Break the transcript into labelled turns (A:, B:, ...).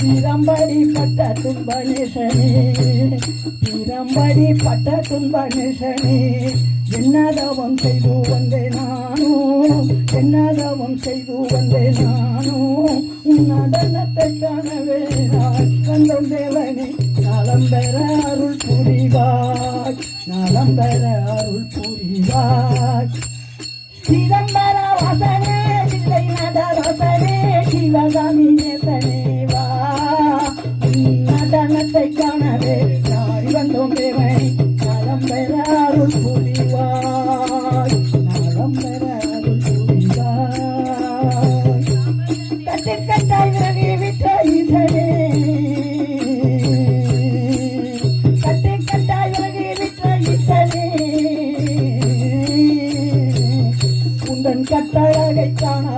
A: திறம்படி பட்ட துன்ப நேசனே திறம்படி பட்ட துன்ப நேசனே என்னதவம் செய்து வந்தே நானும் என்னதவம் செய்து வந்தே நானும் உன்னதனத்தை காணவே நான் கந்தம் தேவனே நலம் பெற அருள் புரிவாய் நலம் பெற அருள் புரிவாய் சிதம்பர தெய்வத்தை காணவே நாடி வந்தோம் தேவனை. நலம் பெறாருள் புரிவாய். நலம் பெறாருள் புரிவாய். கட்டழகை காண